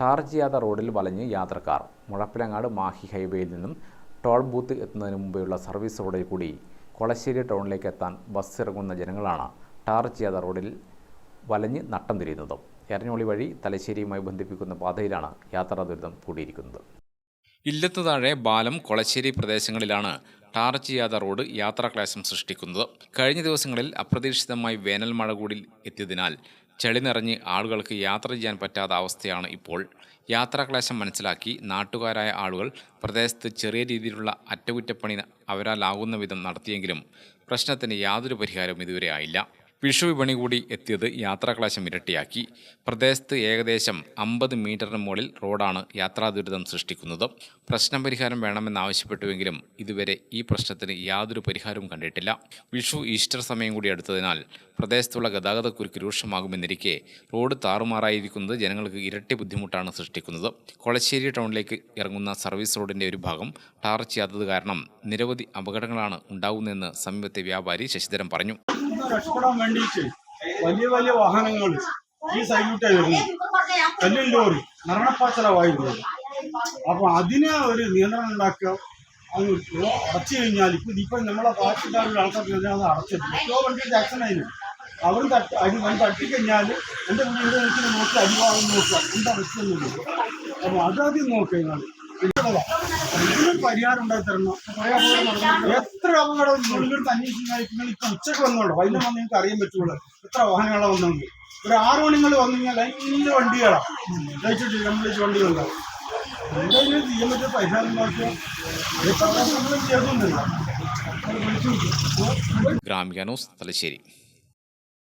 Tar ചെയ്യാത്ത റോഡിൽ വലഞ്ഞ് യാത്രക്കാർ മുഴപ്പിലങ്ങാട് മാഹി ഹൈവേയിൽ നിന്നും ടോൾ ബൂത്ത് എത്തുന്നതിന് മുമ്പെയുള്ള സർവീസ് റോഡിൽ കൂടി കൊളശ്ശേരി ടൗണിലേക്ക് എത്താൻ ബസ് ഇറങ്ങുന്ന ജനങ്ങളാണ് ടാർ ചെയ്യാത്ത റോഡിൽ വലഞ്ഞ് നട്ടം തിരിയുന്നത്. എരഞ്ഞോളി വഴി തലശ്ശേരിയുമായി ബന്ധിപ്പിക്കുന്ന പാതയിലാണ് യാത്രാ ദുരിതം കൂടിയിരിക്കുന്നത്. ഇല്ലത്ത് താഴെ ബാലം കൊളശ്ശേരി പ്രദേശങ്ങളിലാണ് ടാർ ചെയ്യാത്ത റോഡ് യാത്രാക്ലേശം സൃഷ്ടിക്കുന്നത്. കഴിഞ്ഞ ദിവസങ്ങളിൽ അപ്രതീക്ഷിതമായി വേനൽ മഴ കൂടി എത്തിയതിനാൽ ചെളി നിറഞ്ഞ് ആളുകൾക്ക് യാത്ര ചെയ്യാൻ പറ്റാത്ത അവസ്ഥയാണ് ഇപ്പോൾ. യാത്രാക്ലേശം മനസ്സിലാക്കി നാട്ടുകാരായ ആളുകൾ പ്രദേശത്ത് ചെറിയ രീതിയിലുള്ള അറ്റകുറ്റപ്പണി അവരാലാകുന്ന വിധം നടത്തിയെങ്കിലും പ്രശ്നത്തിന് യാതൊരു പരിഹാരവും ഇതുവരെ ആയില്ല. വിഷു വിപണി കൂടി എത്തിയത് യാത്രാക്ലേശം ഇരട്ടിയാക്കി. പ്രദേശത്ത് ഏകദേശം അമ്പത് മീറ്ററിന് മുകളിൽ റോഡാണ് യാത്രാ ദുരിതം സൃഷ്ടിക്കുന്നത്. പ്രശ്നം പരിഹാരം വേണമെന്നാവശ്യപ്പെട്ടുവെങ്കിലും ഇതുവരെ ഈ പ്രശ്നത്തിന് യാതൊരു പരിഹാരവും കണ്ടിട്ടില്ല. വിഷു ഈസ്റ്റർ സമയം കൂടി അടുത്തതിനാൽ പ്രദേശത്തുള്ള ഗതാഗതക്കുരുക്ക് രൂക്ഷമാകുമെന്നിരിക്കെ റോഡ് താറുമാറായിരിക്കുന്നത് ജനങ്ങൾക്ക് ഇരട്ടി ബുദ്ധിമുട്ടാണ് സൃഷ്ടിക്കുന്നത്. കൊളശ്ശേരി ടൗണിലേക്ക് ഇറങ്ങുന്ന സർവീസ് റോഡിന്റെ ഒരു ഭാഗം ടാർ ചെയ്യാത്തത് കാരണം നിരവധി അപകടങ്ങളാണ് ഉണ്ടാകുന്നതെന്ന് സമീപത്തെ വ്യാപാരി ശശിധരൻ പറഞ്ഞു. വേണ്ടിയിട്ട് വലിയ വലിയ വാഹനങ്ങൾ ഈ സൈഡിലോട്ടാണ് വരുന്നത് കല്ലും ലോറി മരണപ്പാച്ചലമായിരുന്നത് അപ്പൊ അതിന് ഒരു നിയന്ത്രണം ഉണ്ടാക്കുക. അങ്ങ് അടച്ചു കഴിഞ്ഞാൽ ഇപ്പൊ ഇപ്പൊ നമ്മളെ പാർട്ടിക്കാരുടെ ആൾക്കാർക്ക് അടച്ചിട്ടില്ല എത്രയോ വണ്ടി ടാക്സൺ ആയിരുന്നു അവർ തട്ടി അടി വൻ തട്ടിക്കഴിഞ്ഞാൽ എന്റെ വീട് നോക്കി അടിഭാഗം നോക്കുക. എന്താ വെച്ചൊന്നുമില്ല അപ്പൊ അതാദ്യം നോക്കുക ഇതിനൊരു പരിഹാരം ഉണ്ടാക്കി തരണം? എത്ര അപകടം നിങ്ങളെടുത്ത് അന്വേഷിച്ചാൽ നിങ്ങൾ ഇപ്പൊ ഉച്ചയ്ക്ക് വന്നോളൂ വൈകുന്നേരം വന്ന് നിങ്ങൾക്ക് അറിയാൻ പറ്റുള്ളൂ. എത്ര വാഹനങ്ങളാണ് വന്നെങ്കിൽ ഒരു ആറ് മണിങ്ങൾ വന്നു കഴിഞ്ഞാൽ ലൈനിലെ വണ്ടികളാണ് ലൈറ്റ് കംപ്ലീറ്റ് വണ്ടികളുണ്ടാവും എന്തായാലും ചെയ്യാൻ പറ്റിയ പരിഹാരം വിളിച്ചു നോക്ക്. ഗ്രാമിക ന്യൂസ് തലശ്ശേരി.